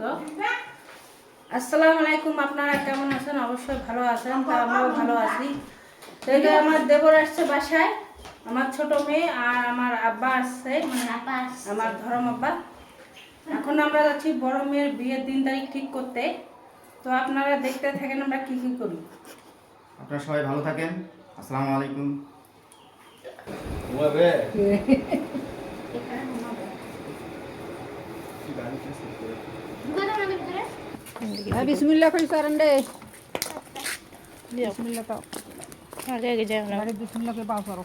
তো? আসসালামু আলাইকুম আপনারা কেমন আছেন? অবশ্যই ভালো আছেন তো আমরাও ভালো আছি। তো এটা আমার দেবর আসছে বাসায় আমার ছোট মেয়ে আর আমার আব্বা আসছে মানে আমার ধরম আব্বা। এখন আমরা যাচ্ছি বড় মেয়ের বিয়ের দিন তারিখ ঠিক করতে। তো আপনারা দেখতে থাকেন আমরা কি কি করি। আপনারা সবাই ভালো থাকেন। আসসালামু আলাইকুম। বিসমিল্লা করে করেন রে বিসমিল্লা তো আগে আগে যাও না আরে বিসমিল্লা করে পাও করো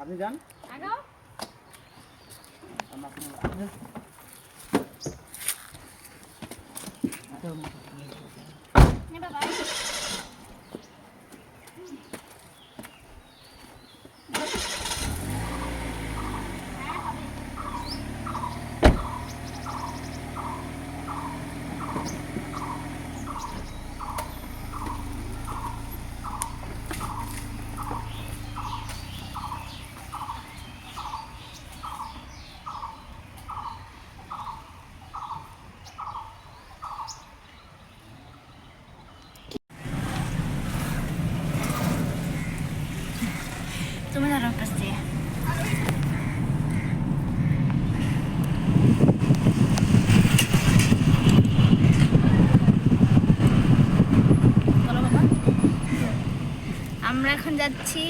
আপনি যান। 拜拜。তুমি ধরো কাছে আমরা এখন যাচ্ছি।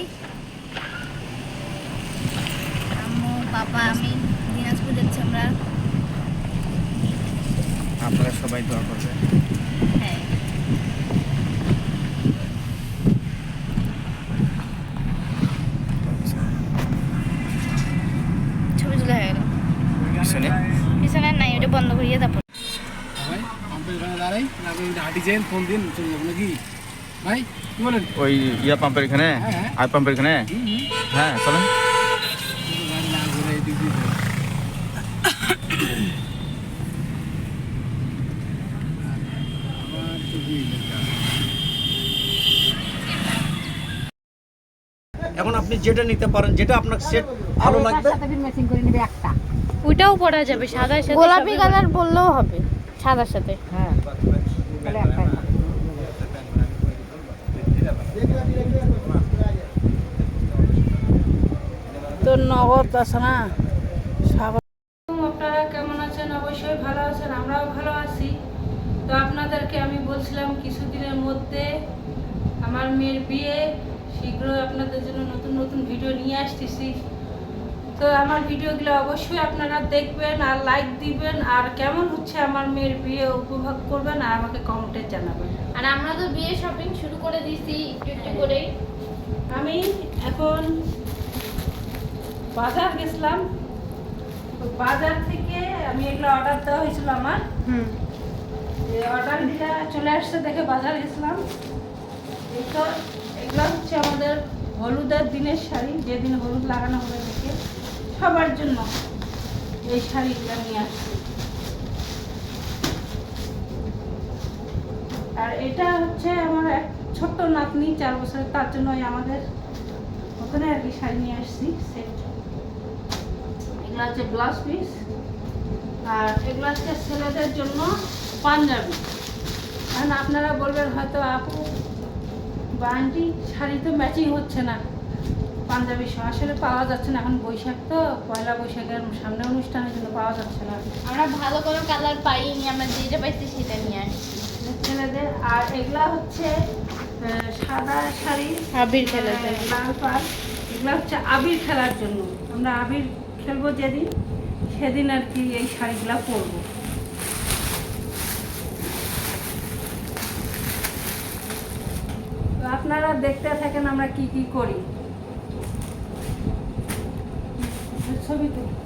আম্মু বাবা আমি দিনাজপুর যাচ্ছি আমরা। আপনারা সবাই দোয়া করবেন। হ্যাঁ। পাম্পের ওখানে দাঁড়াই না আপনি হাঁটি যান ফোন দিন চলে যাব নাকি? ভাই কি বলেন? ওই ইয়া পাম্পের এখানে? হ্যাঁ, হ্যাঁ। পাম্পের এখানে? হ্যাঁ চলেন। এখন আপনি যেটা নিতে পারেন যেটা আপনার সেট ভালো লাগবে? সাথে ম্যাচিং করে নেবে একটা। ওইটাও পরা যাবে সাদা সাথে গোলাপি কালার বললেও হবে। সাদার সাথে। হ্যাঁ। তো নগদ আছে না? আপনারা কেমন আছেন? অবশ্যই ভালো আছেন আমরাও ভালো আছি। তো আপনাদেরকে আমি বলছিলাম কিছুদিনের মধ্যে আমার মেয়ের বিয়ে। শীঘ্রই আপনাদের জন্য নতুন নতুন ভিডিও নিয়ে আসতেছি। তো আমার ভিডিওগুলো অবশ্যই আপনারা দেখবেন আর লাইক দিবেন। আর কেমন হচ্ছে আমার মেয়ের বিয়ে উপভোগ করবেন আর আমাকে কমেন্টে জানাবেন। আর আমরা তো বিয়ে শপিং শুরু করে দিয়েছি একটু একটু করে আমি এখন বাজার গেছিলাম। তো বাজার থেকে আমি এগুলো অর্ডার দেওয়া হয়েছিল আমার। হুম। যে অর্ডারটা চলে আসছে দেখে বাজার গেছিলাম। এই এগুলো হচ্ছে আমাদের হলুদের দিনের শাড়ি যেদিন হলুদ লাগানো হবে দেখে। সবার জন্য এই শাড়িগুলো নিয়ে আসছি। আর এটা হচ্ছে আমার এক ছোট্ট নাতনি, চার বছরের, তার জন্য আমাদের ওখানে আর কি শাড়ি নিয়ে আসছি, সেট। এগুলো হচ্ছে ব্লাউজ পিস আর এগুলো হচ্ছে ছেলেদের জন্য পাঞ্জাবি। কারণ আপনারা বলবেন হয়তো, আপু বা আন্টি শাড়ি তো ম্যাচিং হচ্ছে না। পাঞ্জাবি সহ। আসলে পাওয়া যাচ্ছে না এখন বৈশাখ তো পয়লা বৈশাখের সামনে অনুষ্ঠানের জন্য পাওয়া যাচ্ছে না। আমরা ভালো কোনো কালার পাইনি আমরা যেটা পাইছি সেটা নিয়ে আসছি। ছেলেদের আর এগুলা হচ্ছে আহ, সাদা শাড়ি আবির। আহ, লাল পাড়। এগুলা হচ্ছে আবির খেলার জন্য। আমরা আবির খেলব যেদিন সেদিন আর কি এই শাড়িগুলা পরবো। আপনারা দেখতে থাকেন আমরা কি কি করি। ছবি তো